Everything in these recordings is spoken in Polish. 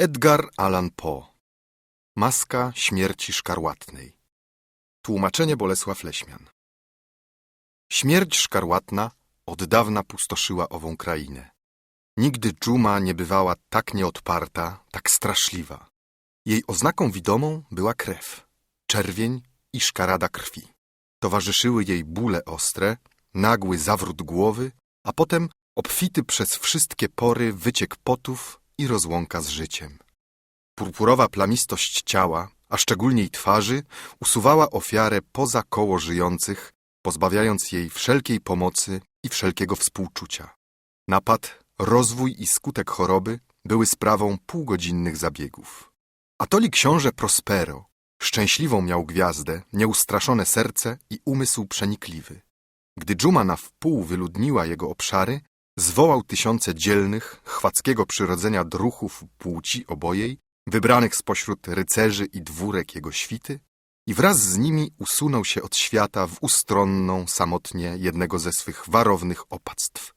Edgar Allan Poe Maska śmierci szkarłatnej Tłumaczenie Bolesław Leśmian Śmierć szkarłatna od dawna pustoszyła ową krainę. Nigdy dżuma nie bywała tak nieodparta, tak straszliwa. Jej oznaką widomą była krew, czerwień i szkarada krwi. Towarzyszyły jej bóle ostre, nagły zawrót głowy, a potem obfity przez wszystkie pory wyciek potów i rozłąka z życiem. Purpurowa plamistość ciała, a szczególnie twarzy, usuwała ofiarę poza koło żyjących, pozbawiając jej wszelkiej pomocy i wszelkiego współczucia. Napad, rozwój i skutek choroby były sprawą półgodzinnych zabiegów. Atoli książę Prospero, szczęśliwą miał gwiazdę, nieustraszone serce i umysł przenikliwy. Gdy dżuma na wpół wyludniła jego obszary, zwołał tysiące dzielnych, chwackiego przyrodzenia druchów płci obojej, wybranych spośród rycerzy i dwórek jego świty, i wraz z nimi usunął się od świata w ustronną, samotnie jednego ze swych warownych opactw.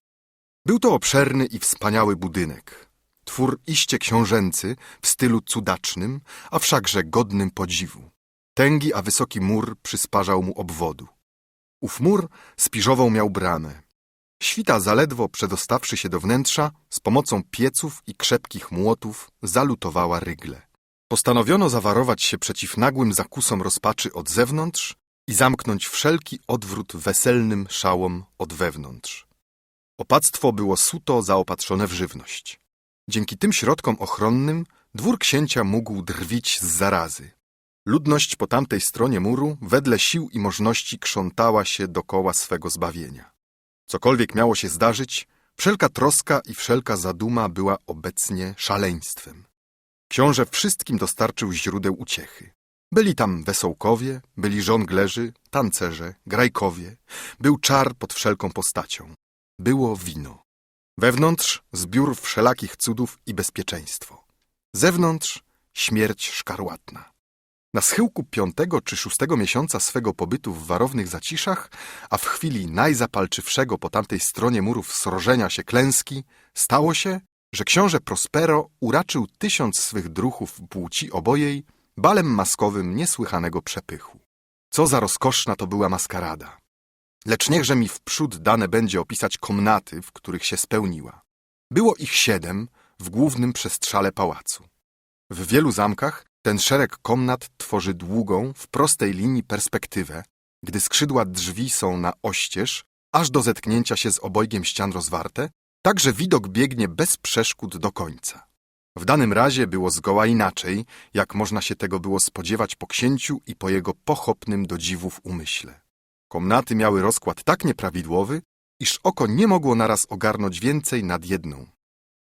Był to obszerny i wspaniały budynek, twór iście książęcy w stylu cudacznym, a wszakże godnym podziwu. Tęgi, a wysoki mur przysparzał mu obwodu. Ów mur spiżową miał bramę. Świta zaledwo przedostawszy się do wnętrza, z pomocą pieców i krzepkich młotów zalutowała rygle. Postanowiono zawarować się przeciw nagłym zakusom rozpaczy od zewnątrz i zamknąć wszelki odwrót weselnym szałom od wewnątrz. Opactwo było suto zaopatrzone w żywność. Dzięki tym środkom ochronnym dwór księcia mógł drwić z zarazy. Ludność po tamtej stronie muru wedle sił i możności krzątała się dokoła swego zbawienia. Cokolwiek miało się zdarzyć, wszelka troska i wszelka zaduma była obecnie szaleństwem. Książę wszystkim dostarczył źródeł uciechy. Byli tam wesołkowie, byli żonglerzy, tancerze, grajkowie. Był czar pod wszelką postacią. Było wino. Wewnątrz zbiór wszelakich cudów i bezpieczeństwo. Zewnątrz śmierć szkarłatna. Na schyłku piątego czy szóstego miesiąca swego pobytu w warownych zaciszach, a w chwili najzapalczywszego po tamtej stronie murów srożenia się klęski, stało się, że książę Prospero uraczył tysiąc swych druchów płci obojej balem maskowym niesłychanego przepychu. Co za rozkoszna to była maskarada. Lecz niechże mi wprzód dane będzie opisać komnaty, w których się spełniła. Było ich siedem w głównym przestrzale pałacu. W wielu zamkach ten szereg komnat tworzy długą, w prostej linii perspektywę, gdy skrzydła drzwi są na oścież, aż do zetknięcia się z obojgiem ścian rozwarte, tak że widok biegnie bez przeszkód do końca. W danym razie było zgoła inaczej, jak można się tego było spodziewać po księciu i po jego pochopnym do dziwów umyśle. Komnaty miały rozkład tak nieprawidłowy, iż oko nie mogło naraz ogarnąć więcej nad jedną.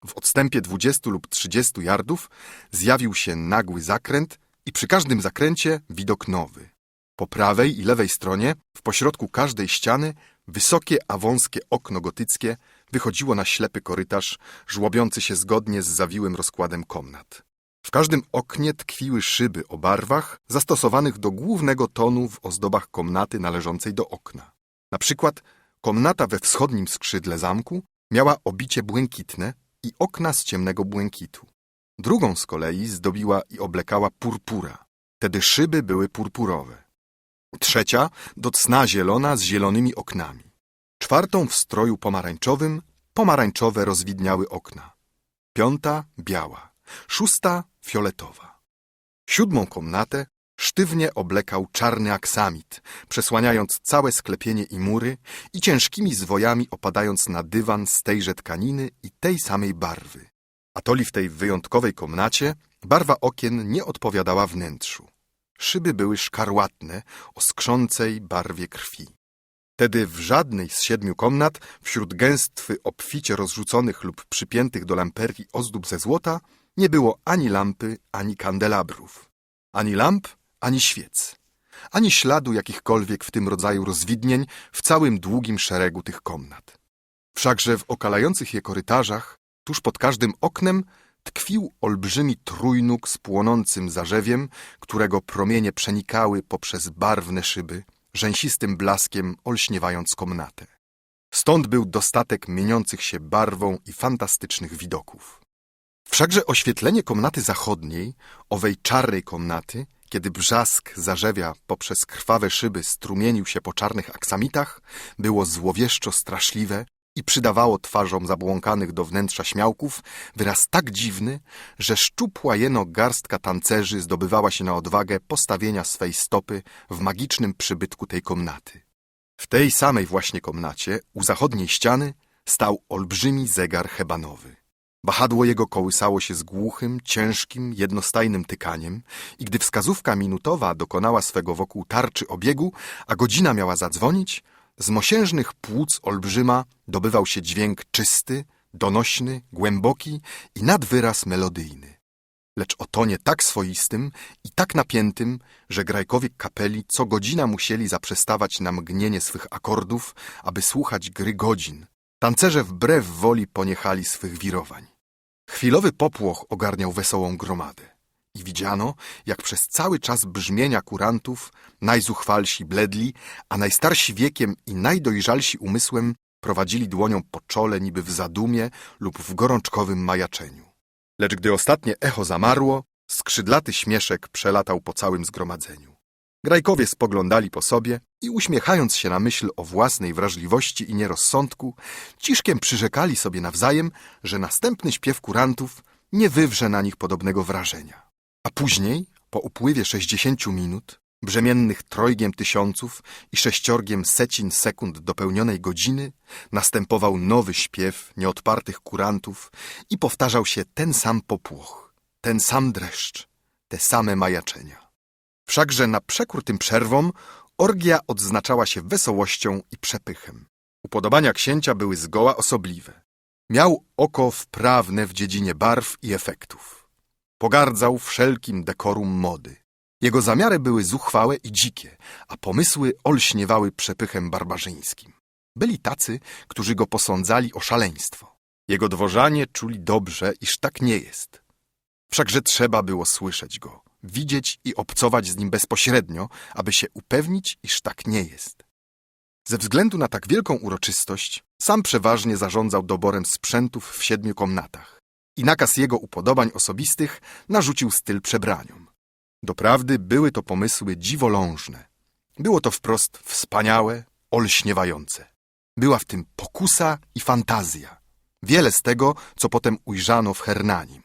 W odstępie 20 lub 30 yardów zjawił się nagły zakręt i przy każdym zakręcie widok nowy. Po prawej i lewej stronie, w pośrodku każdej ściany, wysokie a wąskie okno gotyckie wychodziło na ślepy korytarz, żłobiący się zgodnie z zawiłym rozkładem komnat. W każdym oknie tkwiły szyby o barwach zastosowanych do głównego tonu w ozdobach komnaty należącej do okna. Na przykład komnata we wschodnim skrzydle zamku miała obicie błękitne i okna z ciemnego błękitu. Drugą z kolei zdobiła i oblekała purpura. Wtedy szyby były purpurowe. Trzecia do zielona z zielonymi oknami. Czwartą w stroju pomarańczowym pomarańczowe rozwidniały okna. Piąta biała. Szósta fioletowa. Siódmą komnatę sztywnie oblekał czarny aksamit, przesłaniając całe sklepienie i mury i ciężkimi zwojami opadając na dywan z tejże tkaniny i tej samej barwy. Atoli w tej wyjątkowej komnacie barwa okien nie odpowiadała wnętrzu. Szyby były szkarłatne, o skrzącej barwie krwi. Wtedy w żadnej z siedmiu komnat, wśród gęstwy obficie rozrzuconych lub przypiętych do lamperii ozdób ze złota, nie było ani lampy, ani kandelabrów. Ani lamp, ani świec. Ani śladu jakichkolwiek w tym rodzaju rozwidnień w całym długim szeregu tych komnat. Wszakże w okalających je korytarzach, tuż pod każdym oknem, tkwił olbrzymi trójnóg z płonącym zarzewiem, którego promienie przenikały poprzez barwne szyby, rzęsistym blaskiem olśniewając komnatę. Stąd był dostatek mieniących się barwą i fantastycznych widoków. Wszakże oświetlenie komnaty zachodniej, owej czarnej komnaty, kiedy brzask zarzewia poprzez krwawe szyby strumienił się po czarnych aksamitach, było złowieszczo straszliwe i przydawało twarzom zabłąkanych do wnętrza śmiałków wyraz tak dziwny, że szczupła jeno garstka tancerzy zdobywała się na odwagę postawienia swej stopy w magicznym przybytku tej komnaty. W tej samej właśnie komnacie, u zachodniej ściany, stał olbrzymi zegar hebanowy. Wahadło jego kołysało się z głuchym, ciężkim, jednostajnym tykaniem i gdy wskazówka minutowa dokonała swego wokół tarczy obiegu, a godzina miała zadzwonić, z mosiężnych płuc olbrzyma dobywał się dźwięk czysty, donośny, głęboki i nad wyraz melodyjny. Lecz o tonie tak swoistym i tak napiętym, że grajkowie kapeli co godzina musieli zaprzestawać na mgnienie swych akordów, aby słuchać gry godzin. Tancerze wbrew woli poniechali swych wirowań. Chwilowy popłoch ogarniał wesołą gromadę. I widziano, jak przez cały czas brzmienia kurantów najzuchwalsi bledli, a najstarsi wiekiem i najdojrzalsi umysłem prowadzili dłonią po czole niby w zadumie lub w gorączkowym majaczeniu. Lecz gdy ostatnie echo zamarło, skrzydlaty śmieszek przelatał po całym zgromadzeniu. Grajkowie spoglądali po sobie i uśmiechając się na myśl o własnej wrażliwości i nierozsądku, ciszkiem przyrzekali sobie nawzajem, że następny śpiew kurantów nie wywrze na nich podobnego wrażenia. A później, po upływie sześćdziesięciu minut, brzemiennych trojgiem tysiąców i sześciorgiem secin sekund dopełnionej godziny, następował nowy śpiew nieodpartych kurantów i powtarzał się ten sam popłoch, ten sam dreszcz, te same majaczenia. Wszakże na przekór tym przerwom orgia odznaczała się wesołością i przepychem. Upodobania księcia były zgoła osobliwe. Miał oko wprawne w dziedzinie barw i efektów. Pogardzał wszelkim dekorum mody. Jego zamiary były zuchwałe i dzikie, a pomysły olśniewały przepychem barbarzyńskim. Byli tacy, którzy go posądzali o szaleństwo. Jego dworzanie czuli dobrze, iż tak nie jest. Wszakże trzeba było słyszeć go, widzieć i obcować z nim bezpośrednio, aby się upewnić, iż tak nie jest. Ze względu na tak wielką uroczystość, sam przeważnie zarządzał doborem sprzętów w siedmiu komnatach i nakaz jego upodobań osobistych narzucił styl przebraniom. Doprawdy były to pomysły dziwolążne. Było to wprost wspaniałe, olśniewające. Była w tym pokusa i fantazja. Wiele z tego, co potem ujrzano w Hernanim.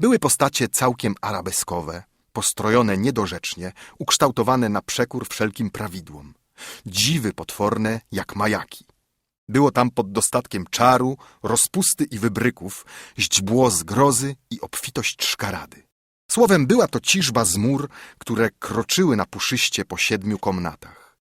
Były postacie całkiem arabeskowe, postrojone niedorzecznie, ukształtowane na przekór wszelkim prawidłom. Dziwy potworne jak majaki. Było tam pod dostatkiem czaru, rozpusty i wybryków, źdźbło zgrozy i obfitość szkarady. Słowem, była to ciżba zmór, które kroczyły na puszyście po siedmiu komnatach.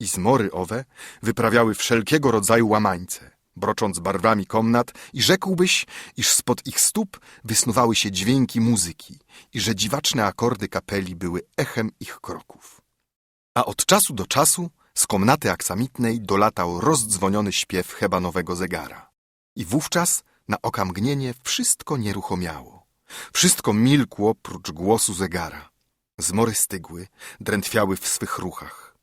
I zmory owe wyprawiały wszelkiego rodzaju łamańce, brocząc barwami komnat i rzekłbyś, iż spod ich stóp wysnuwały się dźwięki muzyki i że dziwaczne akordy kapeli były echem ich kroków. A od czasu do czasu z komnaty aksamitnej dolatał rozdzwoniony śpiew hebanowego zegara. I wówczas na okamgnienie wszystko nieruchomiało. Wszystko milkło prócz głosu zegara. Zmory stygły, drętwiały w swych ruchach.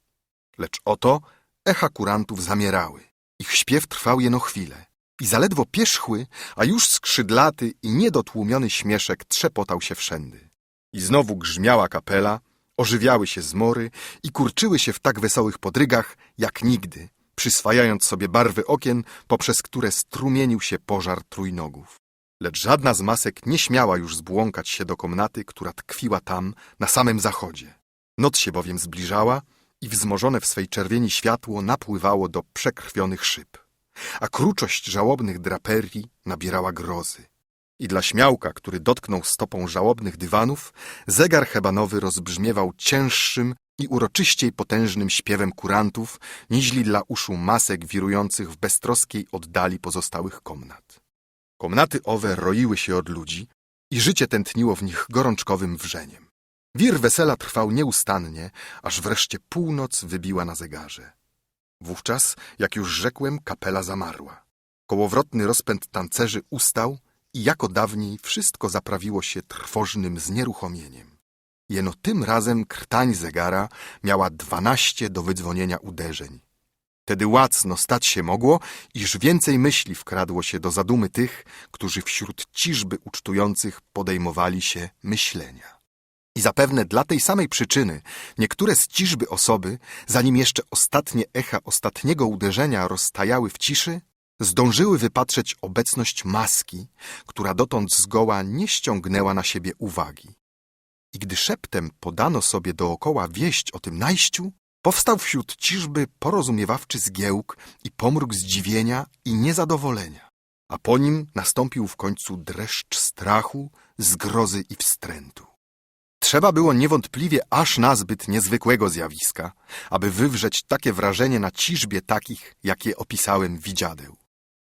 Lecz oto echa kurantów zamierały. Ich śpiew trwał jeno chwilę. I zaledwo pierzchły, a już skrzydlaty i niedotłumiony śmieszek trzepotał się wszędy. I znowu grzmiała kapela, ożywiały się zmory i kurczyły się w tak wesołych podrygach jak nigdy, przyswajając sobie barwy okien, poprzez które strumienił się pożar trójnogów. Lecz żadna z masek nie śmiała już zbłąkać się do komnaty, która tkwiła tam, na samym zachodzie. Noc się bowiem zbliżała i wzmożone w swej czerwieni światło napływało do przekrwionych szyb. A kruczość żałobnych draperii nabierała grozy. I dla śmiałka, który dotknął stopą żałobnych dywanów, zegar hebanowy rozbrzmiewał cięższym i uroczyściej potężnym śpiewem kurantów, niźli dla uszu masek wirujących w beztroskiej oddali pozostałych komnat. Komnaty owe roiły się od ludzi i życie tętniło w nich gorączkowym wrzeniem. Wir wesela trwał nieustannie, aż wreszcie północ wybiła na zegarze. Wówczas, jak już rzekłem, kapela zamarła. Kołowrotny rozpęd tancerzy ustał i jako dawniej wszystko zaprawiło się trwożnym znieruchomieniem. Jeno tym razem krtań zegara miała dwanaście do wydzwonienia uderzeń. Tedy łacno stać się mogło, iż więcej myśli wkradło się do zadumy tych, którzy wśród ciżby ucztujących podejmowali się myślenia. I zapewne dla tej samej przyczyny niektóre z ciżby osoby, zanim jeszcze ostatnie echa ostatniego uderzenia roztajały w ciszy, zdążyły wypatrzeć obecność maski, która dotąd zgoła nie ściągnęła na siebie uwagi. I gdy szeptem podano sobie dookoła wieść o tym najściu, powstał wśród ciżby porozumiewawczy zgiełk i pomruk zdziwienia i niezadowolenia, a po nim nastąpił w końcu dreszcz strachu, zgrozy i wstrętu. Trzeba było niewątpliwie aż nazbyt niezwykłego zjawiska, aby wywrzeć takie wrażenie na ciżbie takich, jakie opisałem widziadeł.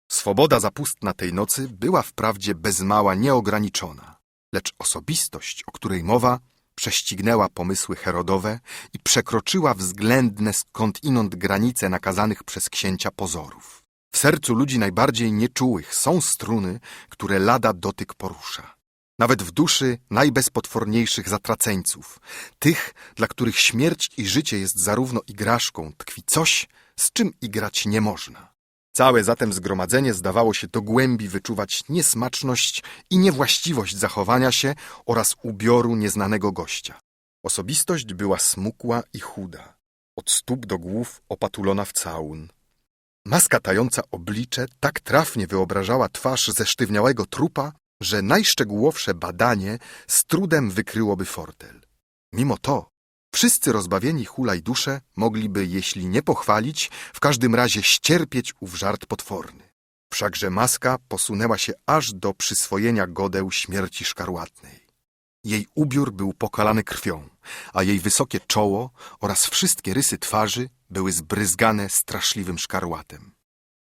Swoboda zapustna tej nocy była wprawdzie bez mała nieograniczona, lecz osobistość, o której mowa, prześcignęła pomysły Herodowe i przekroczyła względne skądinąd granice nakazanych przez księcia pozorów. W sercu ludzi najbardziej nieczułych są struny, które lada dotyk porusza. Nawet w duszy najbezpotworniejszych zatraceńców, tych, dla których śmierć i życie jest zarówno igraszką, tkwi coś, z czym igrać nie można. Całe zatem zgromadzenie zdawało się do głębi wyczuwać niesmaczność i niewłaściwość zachowania się oraz ubioru nieznanego gościa. Osobistość była smukła i chuda, od stóp do głów opatulona w całun. Maska tająca oblicze tak trafnie wyobrażała twarz zesztywniałego trupa, że najszczegółowsze badanie z trudem wykryłoby fortel. Mimo to wszyscy rozbawieni hulaj dusze mogliby, jeśli nie pochwalić, w każdym razie ścierpieć ów żart potworny. Wszakże maska posunęła się aż do przyswojenia godeł śmierci szkarłatnej. Jej ubiór był pokalany krwią, a jej wysokie czoło oraz wszystkie rysy twarzy były zbryzgane straszliwym szkarłatem.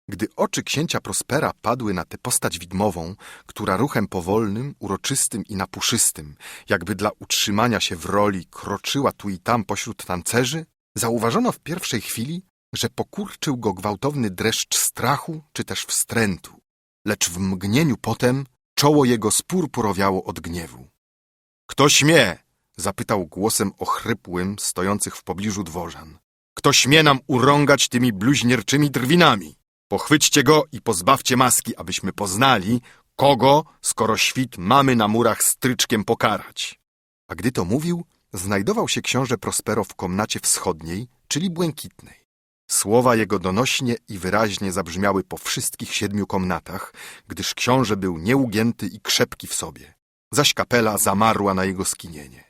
Gdy oczy księcia Prospera padły na tę postać widmową, która ruchem powolnym, uroczystym i napuszystym, jakby dla utrzymania się w roli, kroczyła tu i tam pośród tancerzy, zauważono w pierwszej chwili, że pokurczył go gwałtowny dreszcz strachu czy też wstrętu, lecz w mgnieniu potem czoło jego spurpurowiało od gniewu. Kto śmie? zapytał głosem ochrypłym stojących w pobliżu dworzan. Kto śmie nam urągać tymi bluźnierczymi drwinami? Pochwyćcie go i pozbawcie maski, abyśmy poznali, kogo, skoro świt mamy na murach stryczkiem pokarać. A gdy to mówił, znajdował się książę Prospero w komnacie wschodniej, czyli błękitnej. Słowa jego donośnie i wyraźnie zabrzmiały po wszystkich siedmiu komnatach, gdyż książę był nieugięty i krzepki w sobie, zaś kapela zamarła na jego skinienie.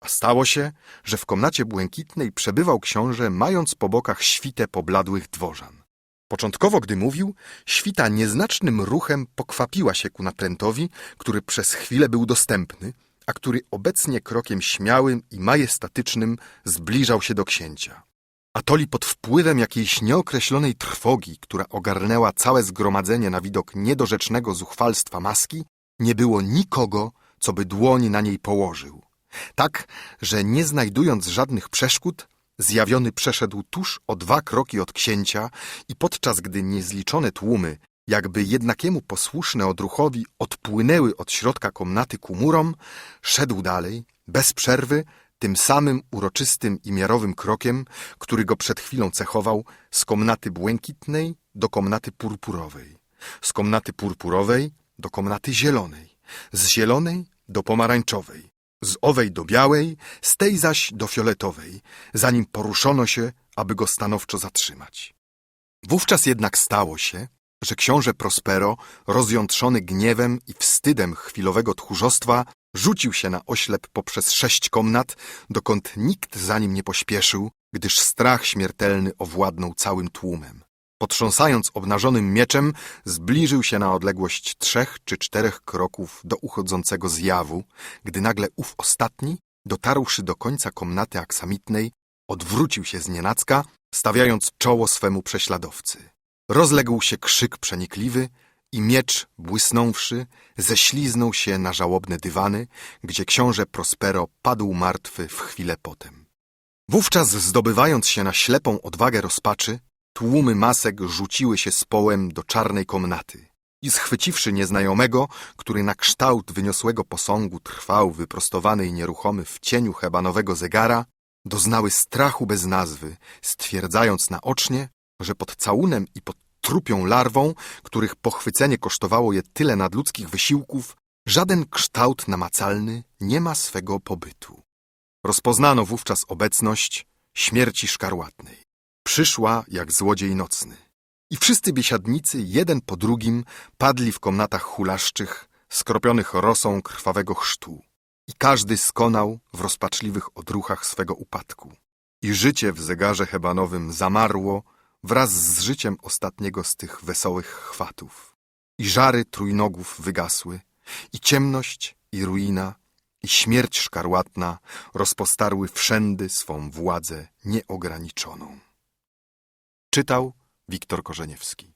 A stało się, że w komnacie błękitnej przebywał książę, mając po bokach świtę pobladłych dworzan. Początkowo, gdy mówił, świta nieznacznym ruchem pokwapiła się ku natrętowi, który przez chwilę był dostępny, a który obecnie krokiem śmiałym i majestatycznym zbliżał się do księcia. Atoli pod wpływem jakiejś nieokreślonej trwogi, która ogarnęła całe zgromadzenie na widok niedorzecznego zuchwalstwa maski, nie było nikogo, co by dłoń na niej położył. Tak, że nie znajdując żadnych przeszkód, Zjawiony przeszedł tuż o dwa kroki od księcia i podczas gdy niezliczone tłumy, jakby jednakiemu posłuszne odruchowi, odpłynęły od środka komnaty ku murom, szedł dalej, bez przerwy, tym samym uroczystym i miarowym krokiem, który go przed chwilą cechował, z komnaty błękitnej do komnaty purpurowej, z komnaty purpurowej do komnaty zielonej, z zielonej do pomarańczowej, z owej do białej, z tej zaś do fioletowej, zanim poruszono się, aby go stanowczo zatrzymać. Wówczas jednak stało się, że książę Prospero, rozjątrzony gniewem i wstydem chwilowego tchórzostwa, rzucił się na oślep poprzez sześć komnat, dokąd nikt za nim nie pośpieszył, gdyż strach śmiertelny owładnął całym tłumem. Potrząsając obnażonym mieczem, zbliżył się na odległość trzech czy czterech kroków do uchodzącego zjawu, gdy nagle ów ostatni, dotarłszy do końca komnaty aksamitnej, odwrócił się z nienacka, stawiając czoło swemu prześladowcy. Rozległ się krzyk przenikliwy i miecz, błysnąwszy, ześliznął się na żałobne dywany, gdzie książę Prospero padł martwy w chwilę potem. Wówczas, zdobywając się na ślepą odwagę rozpaczy, Tłumy masek rzuciły się z połem do czarnej komnaty i schwyciwszy nieznajomego, który na kształt wyniosłego posągu trwał wyprostowany i nieruchomy w cieniu hebanowego zegara, doznały strachu bez nazwy, stwierdzając naocznie, że pod całunem i pod trupią larwą, których pochwycenie kosztowało je tyle nadludzkich wysiłków, żaden kształt namacalny nie ma swego pobytu. Rozpoznano wówczas obecność śmierci szkarłatnej. Przyszła jak złodziej nocny. I wszyscy biesiadnicy, jeden po drugim, padli w komnatach hulaszczych, skropionych rosą krwawego chrztu. I każdy skonał w rozpaczliwych odruchach swego upadku. I życie w zegarze hebanowym zamarło wraz z życiem ostatniego z tych wesołych chwatów. I żary trójnogów wygasły, i ciemność, i ruina, i śmierć szkarłatna rozpostarły wszędy swą władzę nieograniczoną. Czytał Wiktor Korzeniewski.